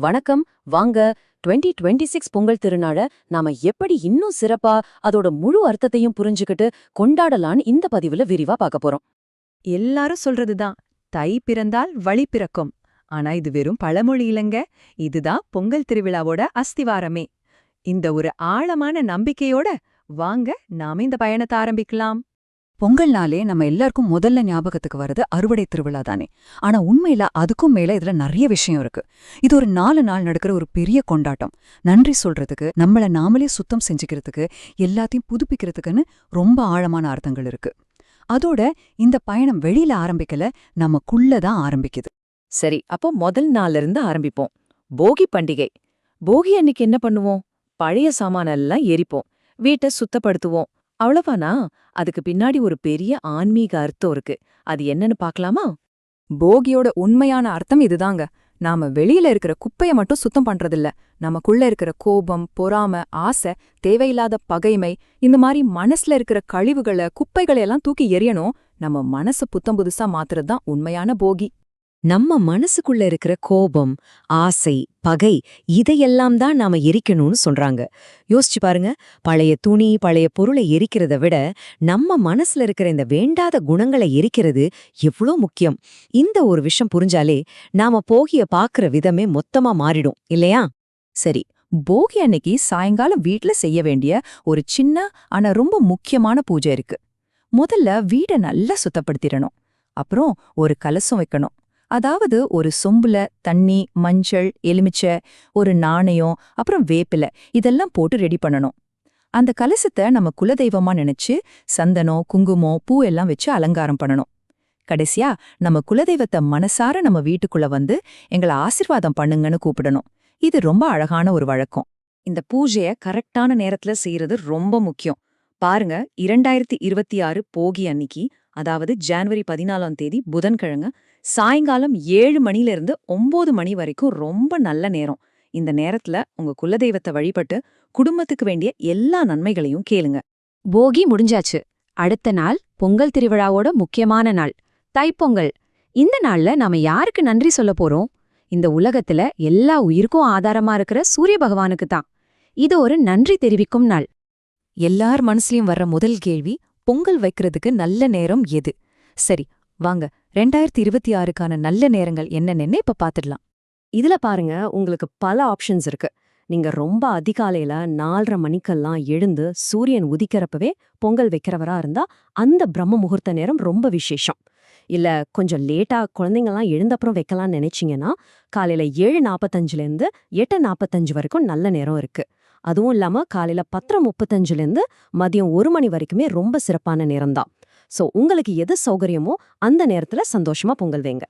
வணக்கம். வாங்க 2026 twenty six Pongal திருநாள நாம எப்படி இன்னும் சிறப்பா அதோட முழு அர்த்தத்தையும் புரிஞ்சுக்கிட்டு கொண்டாடலான்னு இந்த பதிவுல விரிவா பார்க்க போறோம். எல்லாரும் சொல்றதுதான் தை பிறந்தால் வழி பிறக்கும். ஆனா இது வெறும் பழமொழி இல்லைங்க. இதுதான் பொங்கல் திருவிழாவோட அஸ்திவாரமே. இந்த ஒரு ஆழமான நம்பிக்கையோட வாங்க நாம இந்த பயணத்தை ஆரம்பிக்கலாம். பொங்கல்னாலே நம்ம எல்லாருக்கும் முதல்ல ஞாபகத்துக்கு வர்றது அறுவடை திருவிழா தானே. ஆனா உண்மையில அதுக்கும் மேல இதுல நிறைய விஷயம் இருக்கு. இது ஒரு நாலு நாள் நடக்கிற ஒரு பெரிய கொண்டாட்டம். நன்றி சொல்றதுக்கு நம்மள நாமளே சுத்தம் செஞ்சுக்கிறதுக்கு எல்லாத்தையும் புதுப்பிக்கிறதுக்குன்னு ரொம்ப ஆழமான அர்த்தங்கள் இருக்கு. அதோட இந்த பயணம் வெளியில ஆரம்பிக்கல நமக்குள்ள தான் ஆரம்பிக்குது. சரி அப்போ முதல் நாள்ல இருந்து ஆரம்பிப்போம். போகி பண்டிகை. போகி அன்னைக்கு என்ன பண்ணுவோம்? பழைய சாமானெல்லாம் எரிப்போம். வீட்டை சுத்தப்படுத்துவோம். அவ்வளவானா? அதுக்கு பின்னாடி ஒரு பெரிய ஆன்மீக அர்த்தம் இருக்கு. அது என்னன்னு பாக்கலாமா? போகியோட உண்மையான அர்த்தம் இதுதாங்க. நாம வெளியில இருக்கிற குப்பைய மட்டும் சுத்தம் பண்றதில்ல. நமக்குள்ள இருக்கிற கோபம் பொறாம ஆசை தேவையில்லாத பகைமை இந்த மாதிரி மனசுல இருக்கிற கழிவுகளை குப்பைகளை எல்லாம் தூக்கி எறியணும். நம்ம மனசு புத்தம் புதுசா மாத்துறதுதான் உண்மையான போகி. நம்ம மனசுக்குள்ள இருக்கிற கோபம் ஆசை பகை இதையெல்லாம் தான் நாம எரிக்கணும்னு சொல்றாங்க. யோசிச்சு பாருங்க. பழைய துணி பழைய பொருளை எரிக்கிறத விட நம்ம மனசுல இருக்கிற இந்த வேண்டாத குணங்களை எரிக்கிறது எவ்வளோ முக்கியம். இந்த ஒரு விஷயம் புரிஞ்சாலே நாம போகிய பாக்குற விதமே மொத்தமா மாறிடும். இல்லையா? சரி. போகி அன்னைக்கு சாயங்காலம் வீட்ல செய்ய வேண்டிய ஒரு சின்ன ஆனா ரொம்ப முக்கியமான பூஜை இருக்கு. முதல்ல வீடை நல்லா சுத்தப்படுத்திடணும். அப்புறம் ஒரு கலசம் வைக்கணும். அதாவது ஒரு சொம்புல தண்ணி மஞ்சள் எலுமிச்சை ஒரு நாணயம் அப்புறம் வேப்பிலை இதெல்லாம் போட்டு ரெடி பண்ணணும். அந்த கலசத்தை நம்ம குலதெய்வமா நினைச்சு சந்தனம் குங்குமம் பூ எல்லாம் வச்சு அலங்காரம் பண்ணணும். கடைசியா நம்ம குலதெய்வத்தை மனசார நம்ம வீட்டுக்குள்ள வந்து எங்களை ஆசிர்வாதம் பண்ணுங்கன்னு கூப்பிடணும். இது ரொம்ப அழகான ஒரு வழக்கம். இந்த பூஜைய கரெக்டான நேரத்துல செய்யறது ரொம்ப முக்கியம். பாருங்க இரண்டாயிரத்தி இருபத்தி ஆறு போகி அன்னிக்கு அதாவது ஜான்வரி பதினாலாம் தேதி புதன்கிழமை சாயங்காலம் ஏழு மணில இருந்து ஒன்பது மணி வரைக்கும் ரொம்ப நல்ல நேரம். இந்த நேரத்துல உங்க குலதெய்வத்தை வழிபட்டு குடும்பத்துக்கு வேண்டிய எல்லா நன்மைகளையும் கேளுங்க. போகி முடிஞ்சாச்சு. அடுத்த நாள் பொங்கல் திருவிழாவோட முக்கியமான நாள். தைப்பொங்கல். இந்த நாள்ல நாம யாருக்கு நன்றி சொல்ல போறோம்? இந்த உலகத்துல எல்லா உயிருக்கும் ஆதாரமா இருக்கிற சூரிய பகவானுக்கு தான். இது ஒரு நன்றி தெரிவிக்கும் நாள். எல்லார் மனசுலயும் வர்ற முதல் கேள்வி பொங்கல் வைக்கிறதுக்கு நல்ல நேரம் எது? சரி வாங்க. ரெண்டாயிரத்தி இருபத்தி ஆறுக்கான நல்ல நேரங்கள் என்னென்னு இப்ப பாத்துடலாம். இதுல பாருங்க உங்களுக்கு பல ஆப்ஷன்ஸ் இருக்கு. நீங்க ரொம்ப அதிகாலையில நாலரை மணிக்கெல்லாம் எழுந்து சூரியன் உதிக்கிறப்பவே பொங்கல் வைக்கிறவரா இருந்தா அந்த பிரம்ம முகூர்த்த நேரம் ரொம்ப விசேஷம். இல்ல கொஞ்சம் லேட்டா குழந்தைங்கலாம் எழுந்தப்புறம் வைக்கலாம்னு நினைச்சீங்கன்னா காலையில ஏழு நாப்பத்தஞ்சுல இருந்து எட்டு நாப்பத்தஞ்சு வரைக்கும் நல்ல நேரம் இருக்கு. அதுவும் இல்லாம காலையில பத்தரை முப்பத்தஞ்சுல இருந்து மதியம் ஒரு மணி வரைக்குமே ரொம்ப சிறப்பான நேரம் தான் சோ உங்களுக்கு எது சௌகரியமோ அந்த நேரத்துல சந்தோஷமா பொங்கல் வைங்க.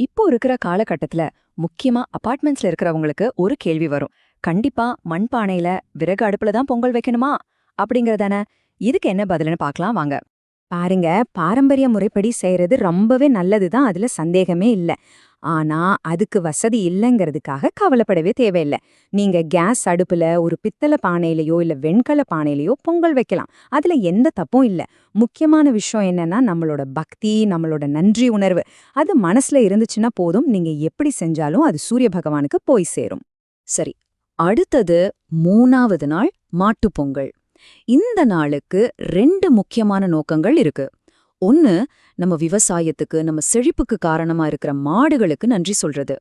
இப்போ இருக்கிற காலகட்டத்துல முக்கியமா அபார்ட்மெண்ட்ஸ்ல இருக்கிறவங்களுக்கு ஒரு கேள்வி வரும். கண்டிப்பா மண்பானையில விறகு அடுப்புல தான் பொங்கல் வைக்கணுமா? அப்படிங்கறதானே? இதுக்கு என்ன பதில்னு பார்க்கலாம் வாங்க. பாருங்க பாரம்பரிய முறைப்படி செய்யறது ரொம்பவே நல்லது தான் அதுல சந்தேகமே இல்ல. ஆனா அதுக்கு வசதி இல்லைங்கிறதுக்காக கவலைப்படவே தேவையில்ல. நீங்க கேஸ் அடுப்புல ஒரு பித்தளை பானையிலயோ இல்ல வெண்கல பானையிலயோ பொங்கல் வைக்கலாம். அதுல எந்த தப்பும் இல்ல. முக்கியமான விஷயம் என்னன்னா நம்மளோட பக்தி நம்மளோட நன்றி உணர்வு. அது மனசுல இருந்துச்சுன்னா போதும். நீங்க எப்படி செஞ்சாலும் அது சூரிய பகவானுக்கு போய் சேரும். சரி அடுத்தது மூணாவது நாள் மாட்டுப்பொங்கல் இந்த நாளுக்கு ரெண்டு முக்கியமான நோக்கங்கள் இருக்கு. ஒன்னு நம்ம விவசாயத்துக்கு நம்ம செழிப்புக்கு காரணமா இருக்கிற மாடுகளுக்கு நன்றி சொல்றது.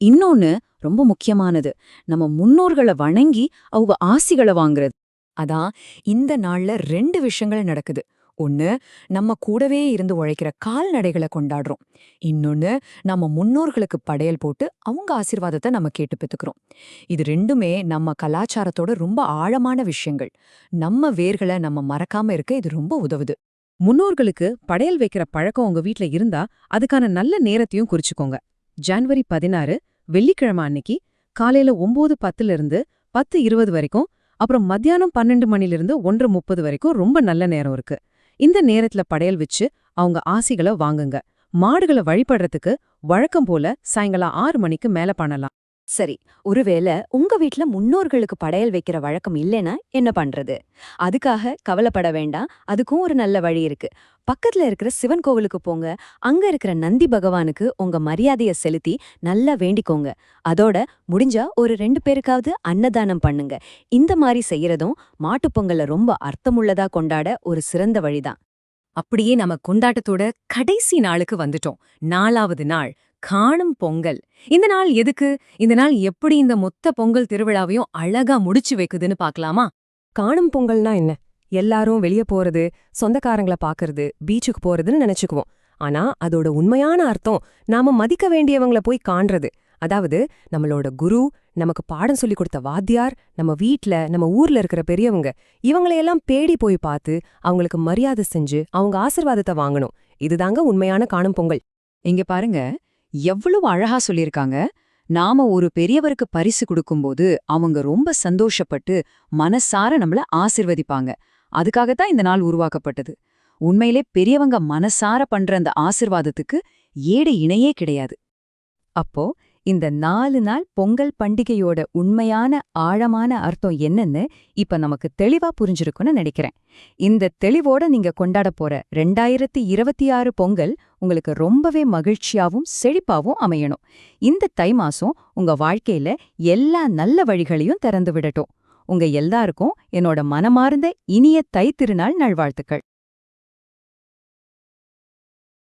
இன்னொன்னு ரொம்ப முக்கியமானது நம்ம முன்னோர்களை வணங்கி அவங்க ஆசிகளை வாங்குறது. அதான் இந்த நாள்ல ரெண்டு விஷயங்கள் நடக்குது. ஒன்னு நம்ம கூடவே இருந்து உழைக்கிற கால்நடைகளை கொண்டாடுறோம். இன்னொன்னு நம்ம முன்னோர்களுக்கு படையல் போட்டு அவங்க ஆசிர்வாதத்தை நம்ம கேட்டு பெற்றுக்கிறோம் இது ரெண்டுமே நம்ம கலாச்சாரத்தோட ரொம்ப ஆழமான விஷயங்கள். நம்ம வேர்களை நம்ம மறக்காம இருக்க இது ரொம்ப உதவுது. முன்னோர்களுக்கு படையல் வைக்கிற பழக்கம் உங்க வீட்ல இருந்தா அதுக்கான நல்ல நேரத்தையும் குறிச்சுக்கோங்க. ஜனவரி பதினாறு வெள்ளிக்கிழமை அன்னைக்கு காலையில ஒன்பது பத்துல இருந்து பத்து இருபது வரைக்கும் அப்புறம் மத்தியானம் பன்னெண்டு மணிலிருந்து ஒன்று முப்பது வரைக்கும் ரொம்ப நல்ல நேரம் இருக்கு. இந்த நேரத்துல படையல் வச்சு அவங்க ஆசிகளை வாங்குங்க. மாடுகளை வழிபடுறதுக்கு வழக்கம் போல சாயங்காலம் ஆறு மணிக்கு மேல பண்ணலாம். சரி ஒருவேளை உங்க வீட்ல முன்னோர்களுக்கு படையல் வைக்கிற வழக்கம் இல்லைன்னா என்ன பண்றது? அதுக்காக கவலைப்பட வேண்டாம். அதுக்கும் ஒரு நல்ல வழி இருக்கு. பக்கத்துல இருக்கிற சிவன் கோவிலுக்கு போங்க. அங்க இருக்கிற நந்தி பகவானுக்கு உங்க மரியாதைய செலுத்தி நல்லா வேண்டிக்கோங்க. அதோட முடிஞ்சா ஒரு ரெண்டு பேருக்காவது அன்னதானம் பண்ணுங்க. இந்த மாதிரி செய்யறதும் மாட்டுப்பொங்கலை ரொம்ப அர்த்தமுள்ளதா கொண்டாட ஒரு சிறந்த வழிதான். அப்படியே நம்ம கொண்டாட்டத்தோட கடைசி நாளுக்கு வந்துட்டோம். நாலாவது நாள். காணும் பொங்கல். இந்த நாள் எதுக்கு? இந்த நாள் எப்படி இந்த மொத்த பொங்கல் திருவிழாவையும் அழகா முடிச்சு வைக்குதுன்னு பார்க்கலாமா காணும் பொங்கல்னா என்ன? எல்லாரும் வெளிய போறது சொந்தக்காரங்கள பாக்குறது பீச்சுக்கு போறதுன்னு நினைச்சுக்குவோம். ஆனா அதோட உண்மையான அர்த்தம் நாம மதிக்க வேண்டியவங்கள போய் காண்றது. அதாவது நம்மளோட குரு நமக்கு பாடம் சொல்லி கொடுத்த வாத்தியார் நம்ம வீட்ல நம்ம ஊர்ல இருக்கிற பெரியவங்க இவங்களையெல்லாம் பேடி போய் பார்த்து அவங்களுக்கு மரியாதை செஞ்சு அவங்க ஆசிர்வாதத்தை வாங்கணும். இதுதாங்க உண்மையான காணும் பொங்கல். இங்க பாருங்க எவ்வளவு அழகா சொல்லியிருக்காங்க. நாம ஒரு பெரியவருக்கு பரிசு கொடுக்கும்போது அவங்க ரொம்ப சந்தோஷப்பட்டு மனசார நம்மள ஆசிர்வதிப்பாங்க. அதுக்காகத்தான் இந்த நாள் உருவாக்கப்பட்டது. உண்மையிலே பெரியவங்க மனசார பண்ற அந்த ஆசிர்வாதத்துக்கு ஏடு இணையே கிடையாது. அப்போ இந்த நாலு நாள் பொங்கல் பண்டிகையோட உண்மையான ஆழமான அர்த்தம் என்னன்னு இப்ப நமக்கு தெளிவா புரிஞ்சிருக்கும்னு நினைக்கிறேன். இந்த தெளிவோட நீங்க கொண்டாட போற ரெண்டாயிரத்தி இருபத்தி ஆறு பொங்கல் உங்களுக்கு ரொம்பவே மகிழ்ச்சியாவும் செழிப்பாவும் அமையணும். இந்த தை மாசம் உங்க வாழ்க்கையில எல்லா நல்ல வழிகளையும் திறந்து விடட்டும். உங்க எல்லாருக்கும் என்னோட மனமார்ந்த இனிய தை திருநாள் நல்வாழ்த்துக்கள்.